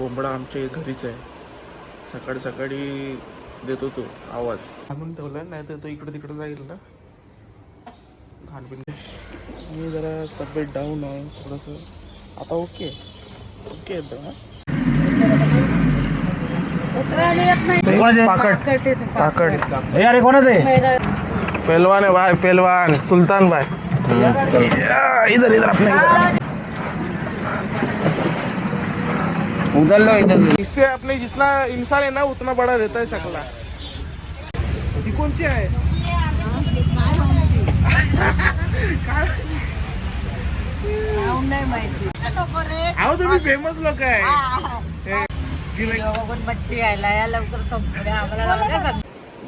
कोंबडा आमच्या घरीच आहे. सकाळी सकाळी देतो तो आवाज. आणून ठेवला नाही तर तो इकडे तिकडे जाईल ना? घाणपिंड मी जरा तब्येत डाऊन आहे थोडंसं. आता ओके ओके एकदम हा पाकड पाकड. हे अरे कोणाच? आहे पहलवान है भाई पहलवान सुल्तान भाई. या, इधर इधर अपने इधर उधर लो इधर इससे अपने जितना इंसान है ना उतना बड़ा रहता है शकला। ही? कोणची आहे अहो तुम्ही फेमस लोक आहे मच्छी यायला या लवकर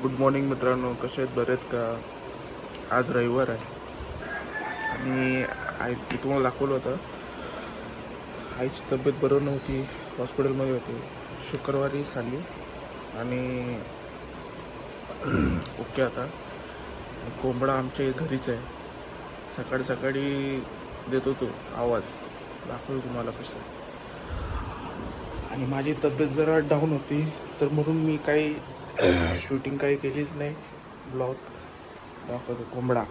गुड मॉर्निंग मित्रांनो कसे आहेत? बरे आहेत का? आज रविवार आहे. आणि आई मी तुम्हाला दाखवलं होतं. आईची तब्येत बरोबर नव्हती. हॉस्पिटलमध्ये होते. शुक्रवारी साली आणि ओके आता. कोंबडा आमच्या घरीच आहे. सकाळी सकाळी देतो तो आवाज. दाखवतो तुम्हाला कसं आणि माझी तब्येत जरा डाऊन होती. तर म्हणून मी काही शूटिंग काही केलीच नाही. ब्लॉग दाखवतो. कोंबडा.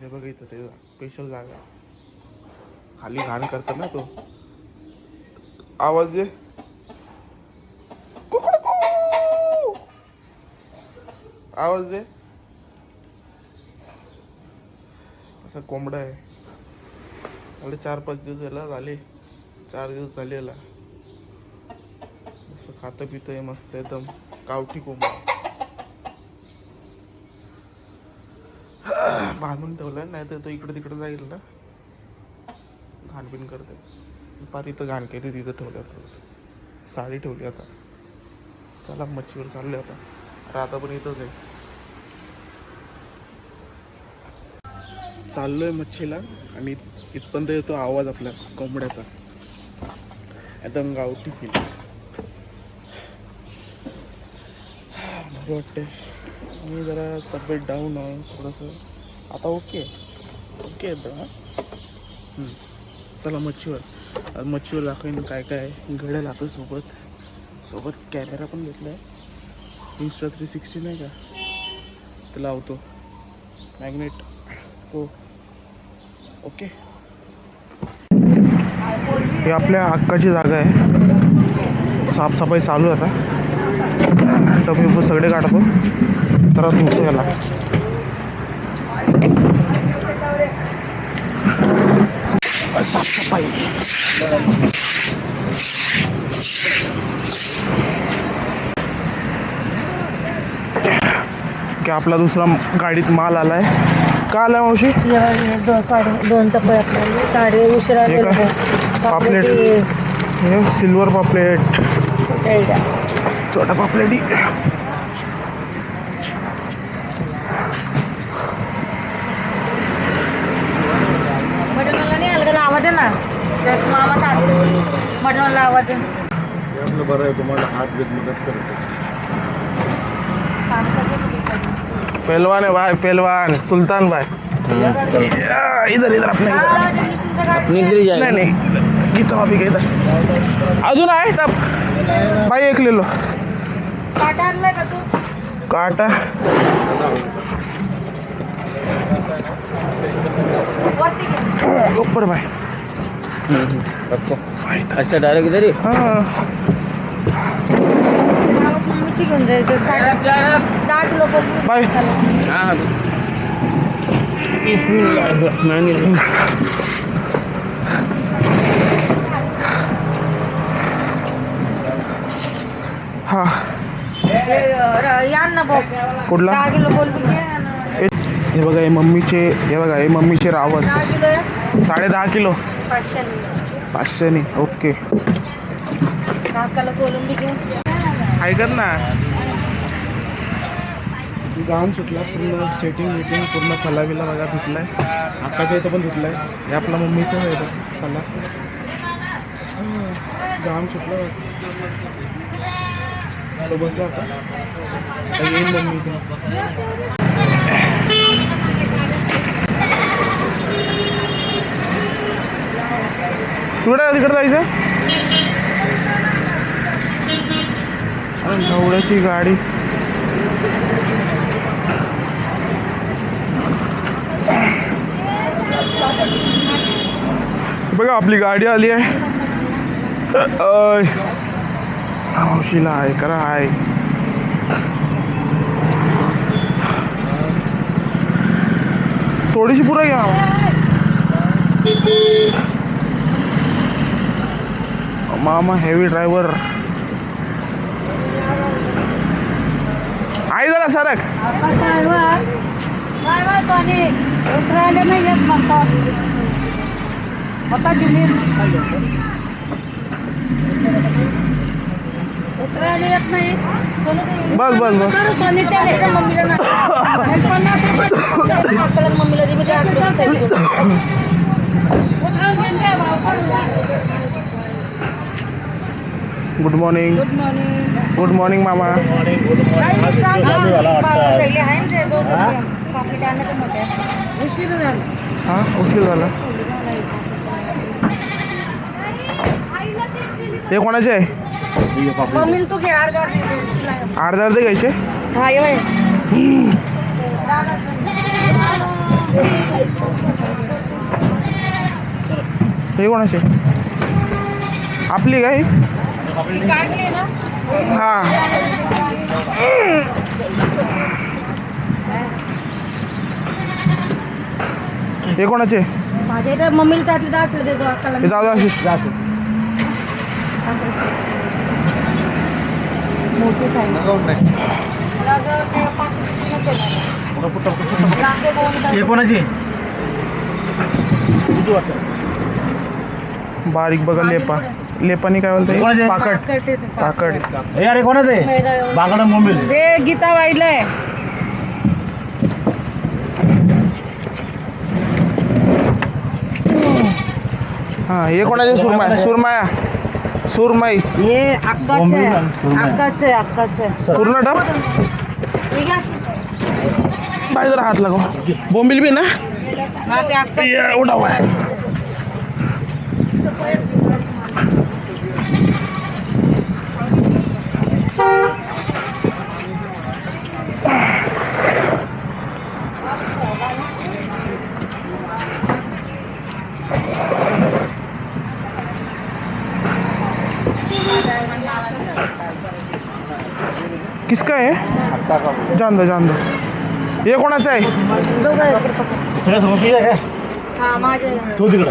हे बघा इथं ते स्पेशल जागा. खाली घाण करतो ना तो. आवाज दे. आवाज दे. असा कोंबडा आहे. आले चार पाच दिवस झाला झाले. चार दिवस झाले याला मस्त खातं पितं आहे मस्त एकदम. गावठी कोंबडा. बांधून ठेवला नाही तर तो इकडे तिकडे जाईल ना. घाणपिण करते. दुपारी इथं घाण केली तिथं ठेवली आता. साडी ठेवली आता. चला मच्छीवर चालले आता. राहता पण इथंच आहे. चाललोय मच्छीला. आणि इथपर्यंत येतो आवाज आपल्या कोंबड्याचा. एकदम गावठी फील बरं वाटते मी जरा तब्येत डाऊन आहे थोडंसं. आता ओके ओके एकदम हां? चला मच्छीवर. मच्छीवर दाखवेन काय काय घडेल घड्याळ आपल्यासोबत. सोबत कॅमेरा पण घेतला आहे इन्स्टा थ्री सिक्स्टी नाही का? ते लावतो. मॅग्नेट हो. ओके ही आपल्या हक्काची जागा आहे. साफसफाई चालू आहे आता. टबी सगळे काढतो. तर धुतो याला. साफसफाई की आपला दुसरा गाडीत माल आलाय. का आलाय मावशी? दोन टप्पे आपल्याला. उशिरा हे? पापलेट. हे सिल्वर पापलेट. छोटा पापलेटी. दे ना. मामा सासू मटणाला लावा दे. आपलं बरं आहे तुम्हाला हात घेत मदत करतो. पहलवान है भाई पहलवान सुल्तान भाई. इधर इधर अपने इधर. नहीं नहीं गीता भाभी का इधर? अजून आहे टप. भाई एक ले लो. काटा आणलाय का तू? काटा. ऊपर भाई. अच्छा. डायरेक्ट इधर ही हाँ. घेऊन जायचं हाँ. मैं नहीं लूँगा हा हे, अ, या ना बॉक्स कुठला? हे बघा हे मम्मीचे हे बघा हे मम्मीचे रावस. साडे दहा किलो. पाचशेनी ओके. ऐकत ना? गाऊन सुटला पूर्ण सेटिंग वेटिंग पूर्ण फला बिला बघा धुतलाय. आकाच्या इथं पण धुतलाय. हे आपला मम्मीचं आहे बघ, फला गाऊन सुटला बघ. तो बसला आता. आता येईल मम्मी इथे. तिकडे तिकडे जायचं? अरे नवड्याची गाडी. बघा आपली गाडी आली आहे. मावशीला आहे करा आहे थोडीशी पुरं घ्या. मामा हेवी ड्रायव्हर आहे जरा सरक. बस बस बस. मम्मीला ना पन्नास रुपये आपल्याला मम्मीला दे, मी त्या आतमध्ये साईड करू. उतरायला येत नाही, भाऊ, पडला. Good morning good morning good morning मामा. हा. उशीर झाला. हां उशीर झाला. हे कोणाचे आहे? अर्धा अर्धा घ्यायचे? हा कोणाचे? आपली काय? हां. हे कोणाचे? माझ्या इथं मम्मीला त्यातली दाखवलं देतो अक्काला हे जाऊ दे आशिष. मोठीच आहे मला जर ते पाच केलं. कोणाची? बारीक बघा लेपा. लेपानी काय बोलते पाकट पाकट अरे कोणाचं आहे? बागडा मुंबई ते गीता वाहिलंय हां हे कोणाचे? सुरमाय सुरमाया. सुरमाई. हे अक्काचं आहे. अक्काचं आहे अक्काचं आहे. पूर्ण टप जरा हात लागो. बोंबील बी ना? हा ते अक्का ये, उठा किसका आहे? जान दो जान दो हे कोणाचं आहे हा तू तिकडं.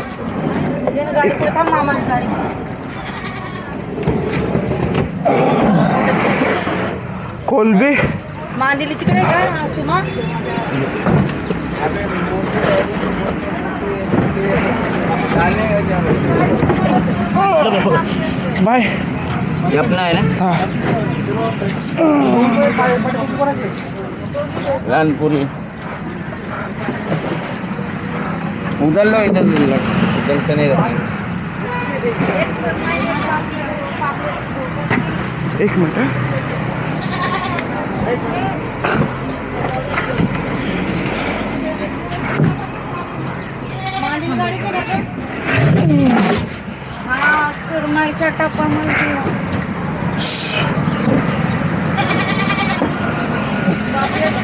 कोलबी? मांदिली तिकडे आहे का सुमा? बाय. आपलं आहे ना? हा. लहानपुरी उदललो इथं उदलचं नाही एक मिनिट सुरमाईच्या बापरे, किलोवर किलो आहे.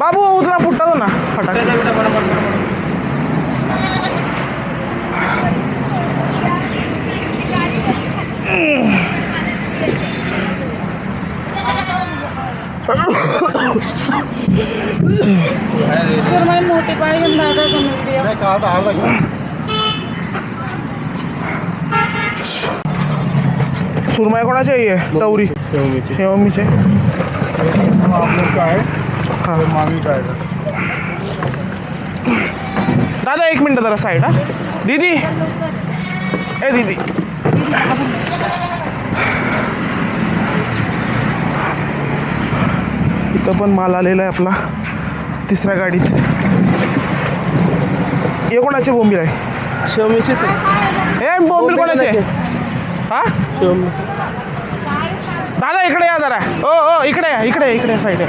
बाबू उतरा फुटता दो ना फटाक सुरमई मोठी पाहिजे ना दादा सुरमाई कोणाची आहे? ही? शेवमीचे दादा एक मिनिट जरा साईड हा. दीदी. ए दीदी. इथं पण माल आलेला आहे आपला. तिसऱ्या गाडीत. हे कोणाचे बोंबील आहे? शिवमीची हे बोंबील कोणाचे? हा? दादा इकडे या जरा. ओ ओ इकडे या, इकडे इकडे साईड.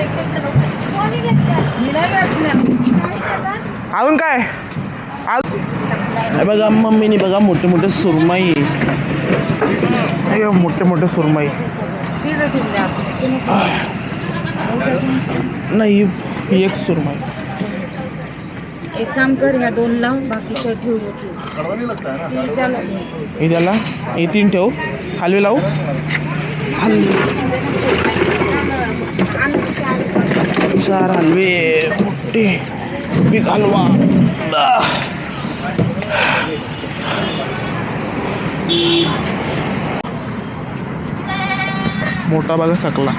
अजून काय? आज हे बघा मम्मीने बघा मोठे मोठे सुरमई. हे मोठे मोठे सुरमई. नाही ही एक सुरमई. एक काम कर ह्या दोन लाव बाकीचं ठेवू ती त्याला हे तीन ठेव. हलवे लावू. हलवे चार हलवे. मोठे बिग हलवा. मोठा बघा सकला.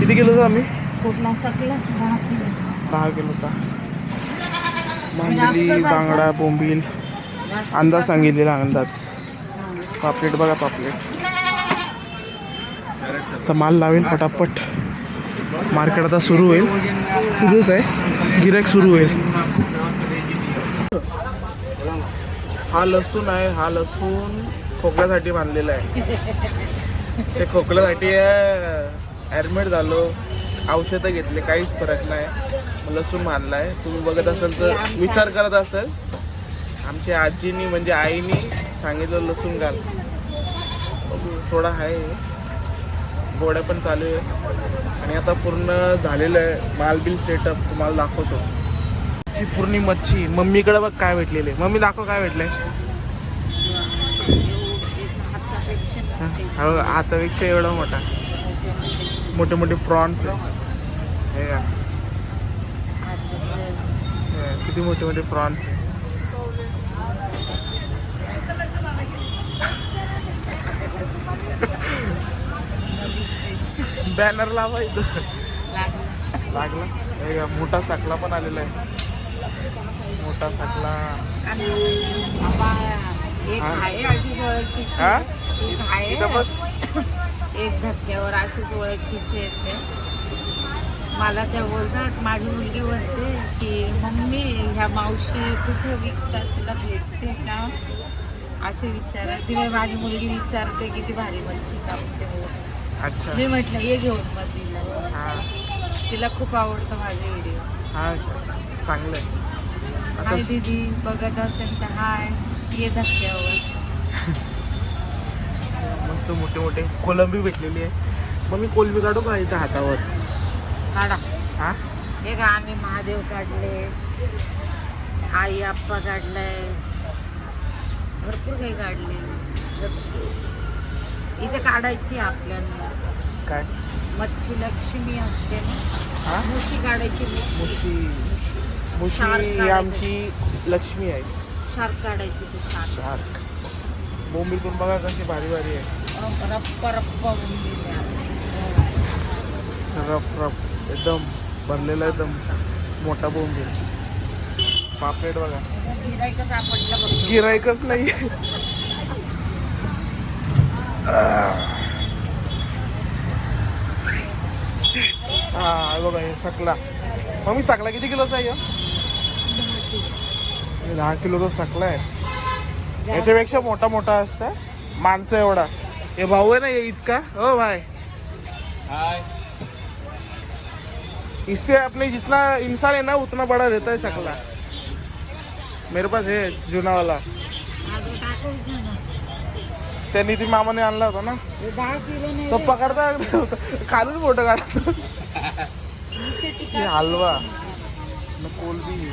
किती किलोचा आम्ही? कुठला सकला? दहा किलो. दहा किलोचा. असेल. बांगडा बोंबील अंदाज सांगितलेला अंदाज. पापलेट बघा पापलेट. तर माल लावेल पटापट. मार्केट आता सुरू होईल. सुरूच आहे. गिरायक सुरू होईल. हा लसूण आहे. हा लसूण खोकल्यासाठी बांधलेला आहे. ते खोकल्यासाठी ॲडमिट झालो. औषधं घेतले. काहीच फरक नाही. लसूण बांधला आहे तुम्ही बघत असाल तर विचार करत असाल. आमच्या आजीनी म्हणजे आईनी सांगितलं लसूण घाल. थोडा आहे गोड्या पण चालू आहे आणि आता पूर्ण झालेलं आहे. मालबिल सेटअप तुम्हाला दाखवतो. ची पूर्ण मच्छी. मम्मीकडे बघ काय भेटलेले. मम्मी दाखव काय भेटलंय. हा हातापेक्षा एवढा मोठा. मोठे मोठे प्रॉन्स आहे हे किती मोठे मोठे प्रॉन्स बॅनर लावा इथं. लागला. हे का, मोठा साकला पण आलेला आहे. मोठा साकला. हा. इथं बघ. एक धक्क्यावर अशीच ओळखीची येते. मला त्या बोलतात माझी मुलगी म्हणते की मम्मी ह्या मावशी कुठे विकतात तिला भेटते का? असे विचार तिने माझी मुलगी विचारते किती भारी मच्छी कापते हो. मी म्हटलं ये घेऊन मग तिला हा. तिला खूप आवडतं माझे व्हिडिओ हा चांगलं हाय दीदी बघत असेल तर हाय. ये धक्क्यावर. मस्त मोठे मोठे कोलंबी भेटलेली आहे. मग मी कोलंबी काढू का इथं हातावर? काढा. हा? हे का आम्ही महादेव काढले आई आप्पा काढलाय भरपूर काही काढले. इथे काढायची आपल्याला. काय? मच्छी लक्ष्मी असते ना? हा? मुशी काढायची मुशी. मुशी. आमची लक्ष्मी आहे. शार्क काढायची ती शार्क. शार्क. बोंबील पण बघा कशी भारी भारी आहे. रप्प रप्प बोंबील. रफ रफ एकदम भरलेला एकदम मोठा बोंबील पापलेट बघा. गिऱ्हाईकच गिरायकच नाही. हा बघा हे सकला. मग सकला किती किलोचा आहे ह्यो? दहा किलोचा सकला आहे. याच्यापेक्षा मोठा मोठा असता. माणसं एवढा. हे भाऊ आहे ना हे इतका? हो भाय हाय इससे अपने जितना इंसान है ना उतना बड़ा रहता है सकला मेरे पास है जुना वाला। त्या नितीन मामाने आणला होता ना। तो पकडता खालून फोटो काढतो हे हलवा। कोलबी.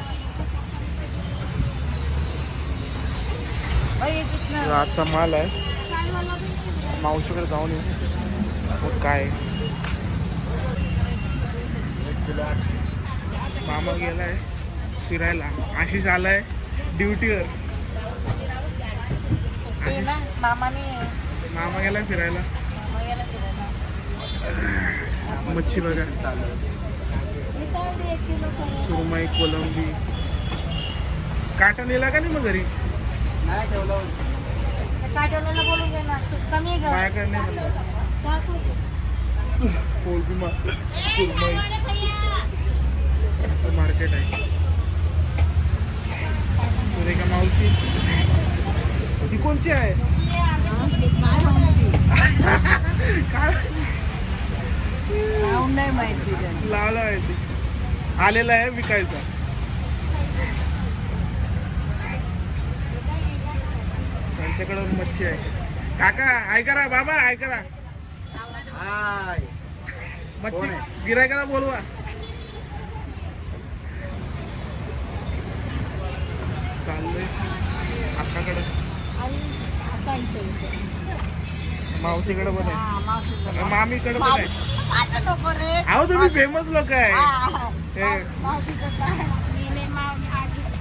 आजचा माल आहे मावशीकडे जाऊन येऊ मग काय मामा गेलाय फिरायला आशिष आलाय ड्युटीवर सुट्टी ना मामाने मामा गेलाय फिरायला मामा गेला फिरायला. मच्छी बघा सुरमई कोलंबी काटा नेला का नाही मग घरी त्या काजोल्याला बोलून घे ना सु- कमी आहे का? माझ्याकडे नाही म्हणलं. टाकू. कोलंबी मा सुरमई असं मार्केट आहे. सुरेखा मावशी. ही कोणची आहे? काय? नाही माहिती. लावला आहे ते. आलेला आहे विकायचा. त्यांच्याकडे मच्छी आहे. काका ऐका ना बाबा ऐका ना मच्छी गिरायकाला बोलवा चाललंय अक्काकडे मावशीकडे पण आहे. हा, मावशीचं. मामीकडे पण आहे. माझं नको रे. अहो तुम्ही फेमस लोक आहे. हा, हे?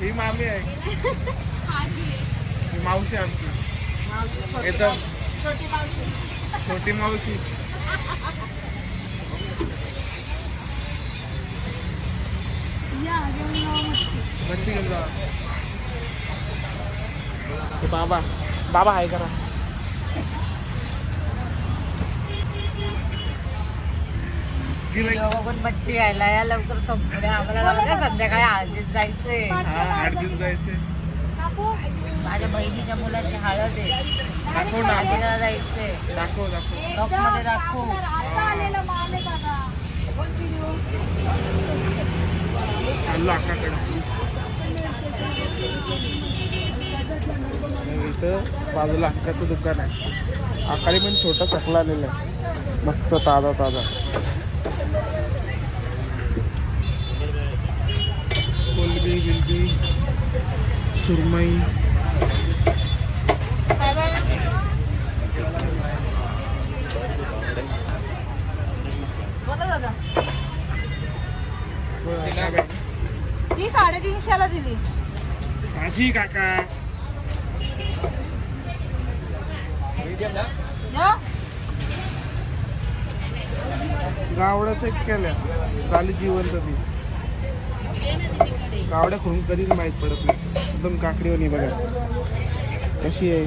ही. मामी आहे. ही मावशी आमची. मावशी, छोटी मावशी. छोटी मावशी. छोटी मावशी. मच्छी घेऊन जा हे बाबा. बाबा आहे करा. बघून मच्छी यायला या लवकर संपल्या आम्हाला जाऊ द्या, संध्याकाळी हळदीत जायचंय. हा माझ्या बहिणीच्या मुलाची हळद आहे. दाखव ना. हळदीला जायचंय. दाखव दाखव. लॉकमध्ये दाखवू. चाललो अक्काकडे इथं बाजूला अक्काचं दुकान आहे. आकाळी पण छोटा सकला आलेला आहे. मस्त ताजा ताजा. कोलबी गिलबी सुरमई? ही साडेतीनशेला दिली. माझी काका या. गावड्याच एक केल्या झाली जिवंत ती. गावड्या करून कधीच माहीत पडत नाही. एकदम काकडीवाणी बघा. कशी आहे?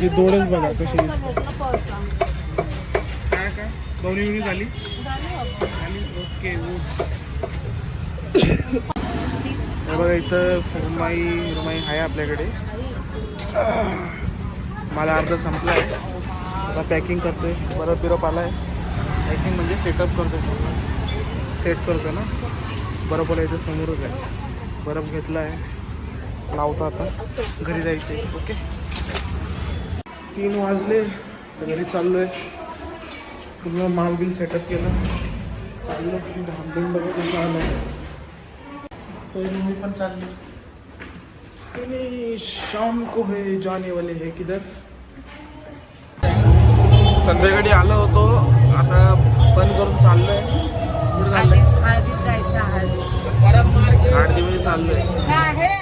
जी दोडच बघा कशी काय काय? दोन्ही मिळून झाली? ओके हे बघा इथं सुरमाई रुमाई आहे आपल्याकडे. मला अर्धा संपला म्हणजे आहे आता पॅकिंग करतोय. बरं बिरप आला आहे पॅकिंग म्हणजे सेटअप करतोय. सेट करतो ना? बरं बोला इथं समोरच आहे. बरफ घेतला आहे लावतो आता. घरी जायचं आहे ओके? तीन वाजले. घरी चाललो आहे पूर्ण माल बिल सेटअप केलं. चाललो. धामधूम बघा आलं. तर मी पण चालली आणि शाम को है जाने वाले है किधर? संध्याकाळी आलो होतो. आता बंद करून चाललोय. कुठे चाललंय? हळदीत जायचं हळदीत आठ दिवस चाललोय. आहे.